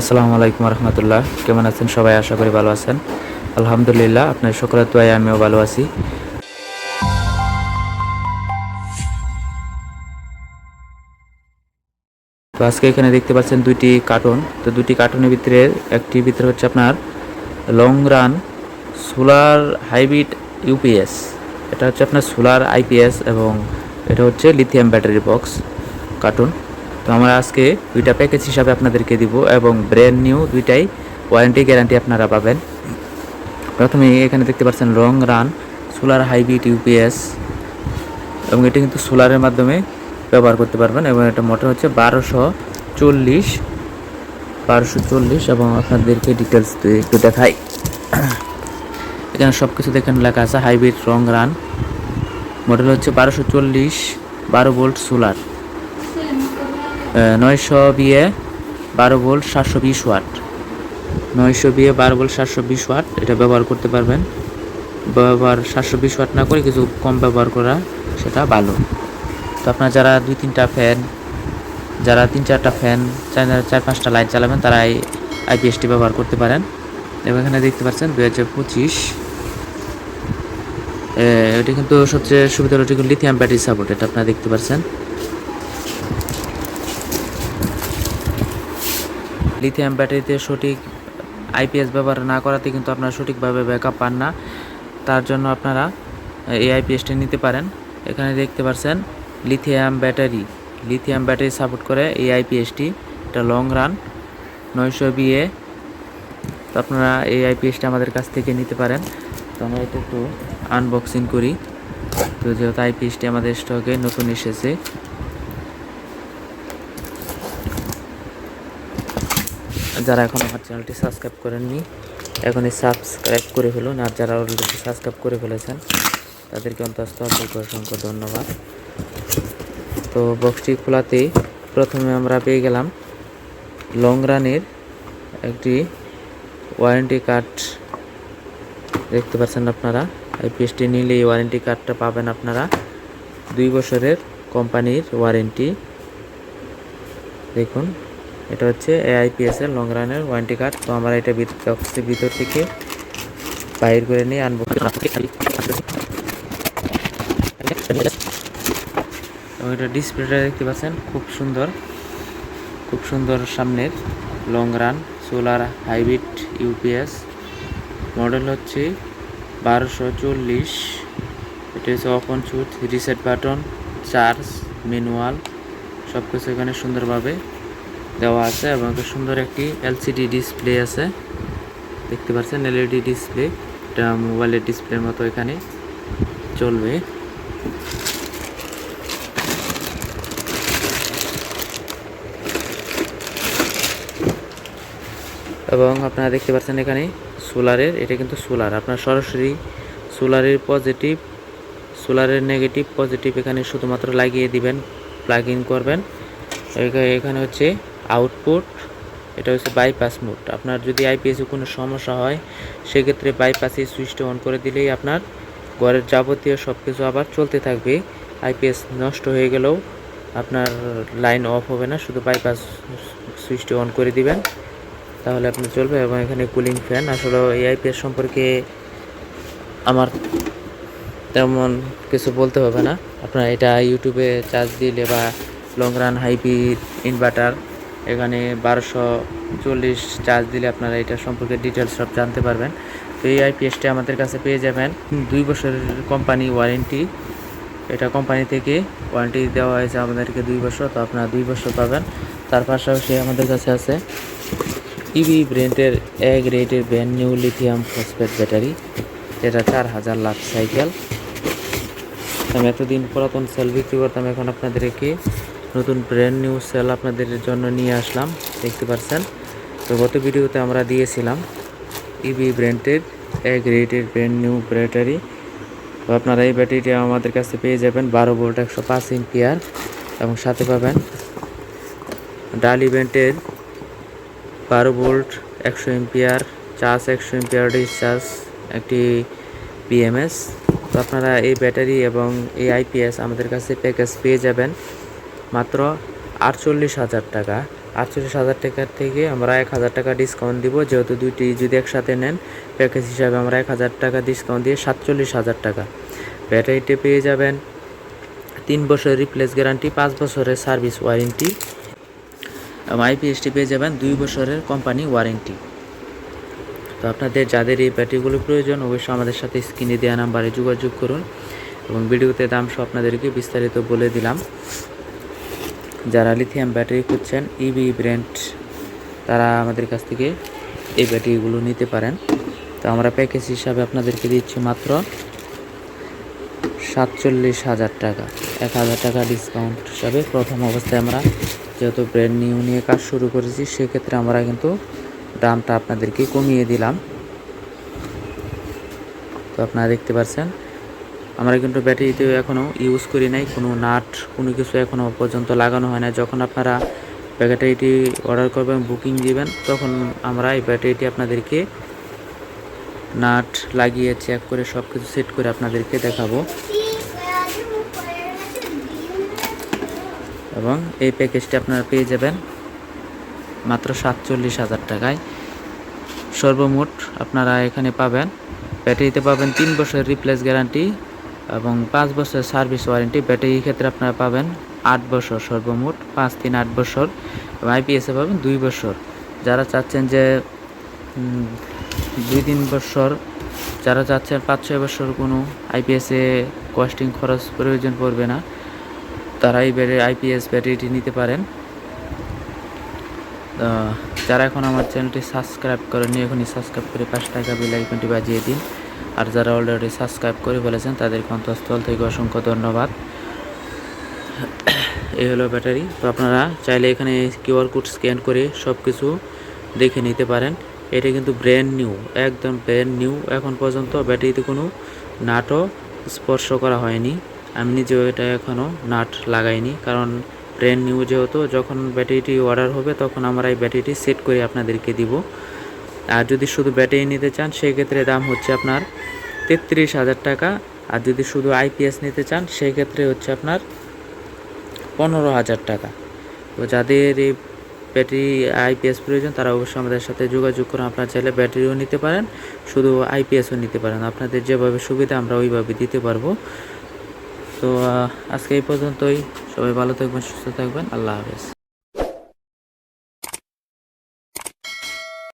আসসালামু আলাইকুম রহমতুল্লাহ। কেমন আছেন সবাই? আশা করি ভালো আছেন। আলহামদুলিল্লাহ, আপনার সকলের দোয়ায় আমিও ভালো আছি। তো আজকে এখানে দেখতে পাচ্ছেন দুইটি কার্টুন তো দুটি কার্টুনের ভিতরে একটি ভিতরে হচ্ছে আপনার long run solar hybrid UPS এটা হচ্ছে আপনার সোলার আইপিএস এবং এটা হচ্ছে লিথিয়াম ব্যাটারি বক্স কার্টুন তো আমরা আজকে দুইটা প্যাকেজ হিসাবে আপনাদেরকে দিব এবং ব্র্যান্ড নিউ দুইটাই ওয়ারেন্টি গ্যারান্টি আপনারা পাবেন। প্রথমে এখানে দেখতে পাচ্ছেন long run solar hybrid UPS এবং এটা কিন্তু সোলারের মাধ্যমে ব্যবহার করতে পারবেন এবং এটা মোটর হচ্ছে বারোশো চল্লিশ বারোশো চল্লিশ এবং আপনাদেরকে ডিটেলস একটু দেখাই। এখানে সব কিছু দেখেন লেখা আছে হাইব্রিড রং রান মডেল হচ্ছে বারোশো চল্লিশ, বারো ভোল্ট সোলার নয়শো বিয়ে, বারো ভোল্ট সাতশো বিশ ওয়াট। নয়শো বিয়ে, বারো ভোল্ট সাতশো বিশ ওয়াট, এটা ব্যবহার করতে পারবেন। ব্যবহার সাতশো বিশ ওয়াট না করে কিছু কম ব্যবহার করা সেটা ভালো। তো আপনার যারা দুই তিনটা ফ্যান যারা তিন চারটা ফ্যান চার চার পাঁচটা লাইট চালাবেন তারা এই আইপিএসটি ব্যবহার করতে পারেন। এবং এখানে দেখতে পাচ্ছেন দু হাজার পঁচিশ এটি কিন্তু সবচেয়ে সুবিধা হলো লিথিয়াম ব্যাটারি সাপোর্ট এটা আপনারা দেখতে পাচ্ছেন। লিথিয়াম ব্যাটারিতে সঠিক আইপিএস ব্যবহার না করাতে কিন্তু আপনারা সঠিকভাবে ব্যাকআপ পান না। তার জন্য আপনারা এই আইপিএসটি নিতে পারেন। এখানে দেখতে পাচ্ছেন lithium battery lithium battery support করে এই আইপিএসটি এটা লং রান নয়শো বিএ তো আপনারা এই আইপিএসটি আমাদের কাছ থেকে নিতে পারেন। তো আমরা এটা একটু আনবক্সিং করি। তো যেহেতু আইপিএসটি আমাদের স্টকে নতুন এসেছে যারা এখন আমার চ্যানেলটি সাবস্ক্রাইব করেননি, এখনই সাবস্ক্রাইব করে ফেলুন। আর যারা অলরেডি সাবস্ক্রাইব করে ফেলেছেন, তাদেরকে অন্তস্থ অসংখ্য অসংখ্য ধন্যবাদ। তো বক্সটি খোলাতেই প্রথমে আমরা পেয়ে গেলাম লং রানের একটি ওয়ারেন্টি কার্ড দেখতে পাচ্ছেন আপনারা আইপিএসটি নিলে এই ওয়ারেন্টি কার্ডটা পাবেন আপনারা। দুই বছরের কোম্পানির ওয়ারেন্টি দেখুন এটা হচ্ছে এআইপিএস এর লং রানের ওয়ারেন্টি কার্ড তো আমরা এটা বক্সের ভিতর থেকে বাইর করে নিয়ে আনব। এবং এটা ডিসপ্লেটা দেখতে পাচ্ছেন, খুব সুন্দর। খুব সুন্দর সামনের long run solar hybrid UPS model হচ্ছে বারোশো চল্লিশ। এটা হচ্ছে অপন সুট রিসেট বাটন চার্জ ম্যানুয়াল সব কিছু এখানে সুন্দরভাবে দেওয়া আছে এবং সুন্দর একটি এলসিডি ডিসপ্লে আছে। দেখতে পাচ্ছেন এলইডি ডিসপ্লে। এটা মোবাইলের ডিসপ্লের মতো এখানে চলবে। এবং আপনারা দেখতে পাচ্ছেন এখানে সোলারের, এটা কিন্তু সোলার। আপনার সরাসরি সোলারের পজিটিভ, সোলারের নেগেটিভ, পজিটিভ এখানে শুধুমাত্র লাগিয়ে দিবেন প্লাগ ইন করবেন। এখানে হচ্ছে আউটপুট এটা হচ্ছে বাইপাস মোড আপনার যদি আইপিএসে কোনো সমস্যা হয়, সেক্ষেত্রে বাইপাসে সুইচটা অন করে দিলেই আপনার ঘরের যাবতীয় সব কিছু আবার চলতে থাকবে। আইপিএস নষ্ট হয়ে গেলেও আপনার লাইন অফ হবে না, শুধু বাইপাস সুইচটা অন করে দিবেন। তাহলে আপনি চলবে এবং এখানে কুলিং ফ্যান আসলে এই আইপিএস সম্পর্কে আমার তেমন কিছু বলতে হবে না। আপনারা এটা ইউটিউবে চার্জ দিলে বা লং রান হাইপি ইনভার্টার এখানে বারোশো চল্লিশ চার্জ দিলে আপনারা এটা সম্পর্কে ডিটেলস সব জানতে পারবেন। তো এই আইপিএসটি আমাদের কাছে পেয়ে যাবেন। দুই বছরের কোম্পানি ওয়ারেন্টি এটা কোম্পানি থেকে ওয়ারেন্টি দেওয়া হয়েছে আমাদেরকে দুই বছর, তো আপনারা দুই বছর পাবেন। তার পাশাপাশি আমাদের কাছে আছে ইভি ব্র্যান্ডের এক রেটের brand new lithium phosphate battery যেটা চার হাজার লাখ সাইকেল আমি এতদিন পুরাতন সেল বিক্রি করতাম, এখন আপনাদেরকে নতুন ব্র্যান্ড নিউ সেল আপনাদের জন্য নিয়ে আসলাম, দেখতে পাচ্ছেন তো গত ভিডিওতে আমরা দিয়েছিলাম ইবি ব্র্যান্ডের এ গ্রেডের ব্র্যান্ড নিউ ব্যাটারি তো আপনারা এই ব্যাটারিটি আমাদের কাছে পেয়ে যাবেন বারো ভোল্ট একশো পাঁচ ইম্পিয়ার এবং সাথে পাবেন ডাল ইভেন্টের বারো ভোল্ট একশো এম্পিয়ার চার্জ একশো এম্পিয়ার ডিসচার্জ একটি বিএমএস তো আপনারা এই ব্যাটারি এবং এই আইপিএস আমাদের কাছে প্যাকেজ পেয়ে যাবেন। মাত্র আটচল্লিশ হাজার টাকা। আটচল্লিশ হাজার টাকার থেকে আমরা এক হাজার টাকা ডিসকাউন্ট দিব। যেহেতু দুইটি যদি একসাথে নেন প্যাকেজ হিসাবে আমরা এক হাজার টাকা ডিসকাউন্ট দিয়ে সাতচল্লিশ হাজার টাকা। ব্যাটারিতে পেয়ে যাবেন তিন বছরের রিপ্লেস গ্যারান্টি পাঁচ বছরের সার্ভিস ওয়ারেন্টি এবং আইপিএসটি পেয়ে যাবেন দুই বছরের কোম্পানি ওয়ারেন্টি তো আপনাদের যাদের এই ব্যাটারিগুলো প্রয়োজন, অবশ্যই আমাদের সাথে স্ক্রিনে দেওয়া নাম্বারে যোগাযোগ করুন। এবং ভিডিওতে দাম সব আপনাদেরকে বিস্তারিত বলে দিলাম। যারা লিথিয়াম ব্যাটারি খুঁজছেন ইবি ব্র্যান্ড তারা আমাদের কাছ থেকে এই ব্যাটারিগুলো নিতে পারেন। তো আমরা প্যাকেজ হিসাবে আপনাদেরকে দিচ্ছি মাত্র সাতচল্লিশ হাজার টাকা। এক হাজার টাকা ডিসকাউন্ট হিসাবে প্রথম অবস্থায় আমরা যেহেতু ব্র্যান্ড নিউ নিয়ে কাজ শুরু করেছি, সেক্ষেত্রে আমরা কিন্তু দামটা আপনাদেরকে কমিয়ে দিলাম। তো আপনারা দেখতে পাচ্ছেন আমরা কিন্তু ব্যাটারিতে এখনও ইউজ করি নাই। কোনো নাট, কোনো কিছু এখনও পর্যন্ত লাগানো হয় না যখন আপনারা ব্যাটারিটি অর্ডার করবেন বুকিং দিবেন, তখন আমরা এই ব্যাটারিটি আপনাদেরকে নাট লাগিয়ে চেক করে সব কিছু সেট করে আপনাদেরকে দেখাবো। এবং এই প্যাকেজটি আপনারা পেয়ে যাবেন মাত্র সাতচল্লিশ হাজার টাকায়। সর্বমোট আপনারা এখানে পাবেন, ব্যাটারিতে পাবেন তিন বছরের রিপ্লেস গ্যারান্টি এবং পাঁচ বছর সার্ভিস ওয়ারেন্টি ব্যাটারির ক্ষেত্রে আপনারা পাবেন আট বছর সর্বমোট, পাঁচ তিন আট বছর এবং আইপিএসে পাবেন দুই বছর। যারা চাচ্ছেন যে দুই তিন বছর, যারা চাচ্ছেন পাঁচ ছয় বছর কোনো আইপিএসে কস্টিং খরচ প্রয়োজন পড়বে না, তারা এই ব্যাটারি আইপিএস ব্যাটারিটি নিতে পারেন। যারা এখন আমার চ্যানেলটি সাবস্ক্রাইব করেনি এখনই সাবস্ক্রাইব করে পাঁচ টাকা বেল আইকনটি বাজিয়ে দিন। আর যারা অলরেডি সাবস্ক্রাইব করে ফেলেছেন তাদেরকে অন্তঃস্থল থেকে অসংখ্য ধন্যবাদ। এই হলো ব্যাটারি। তো আপনারা চাইলে এখানে কিউআর কোড স্ক্যান করে সব কিছু দেখে নিতে পারেন। এটা কিন্তু ব্র্যান্ড নিউ একদম ব্র্যান্ড নিউ এখন পর্যন্ত ব্যাটারিতে কোনো নাটও স্পর্শ করা হয়নি। আমি নিজেও এটা এখনও নাট লাগাইনি, কারণ ব্র্যান্ড নিউ যেহেতু, যখন ব্যাটারিটি অর্ডার হবে, তখন আমরা এই ব্যাটারিটি সেট করে আপনাদেরকে দিব। আর যদি শুধু ব্যাটারি নিতে চান, সেক্ষেত্রে দাম হচ্ছে আপনার তেত্রিশ হাজার টাকা। আর যদি শুধু আইপিএস নিতে চান, সেক্ষেত্রে হচ্ছে আপনার পনেরো হাজার টাকা। তো যাদের এই ব্যাটারি আইপিএস প্রয়োজন, তারা অবশ্যই আমাদের সাথে যোগাযোগ করে আপনার চাইলে ব্যাটারিও নিতে পারেন, শুধু আইপিএসও নিতে পারেন। আপনাদের যেভাবে সুবিধা, আমরা ওইভাবে দিতে পারব। তো আজকে এই পর্যন্তই। সবাই ভালো থাকবেন, সুস্থ থাকবেন। আল্লাহ হাফেজ।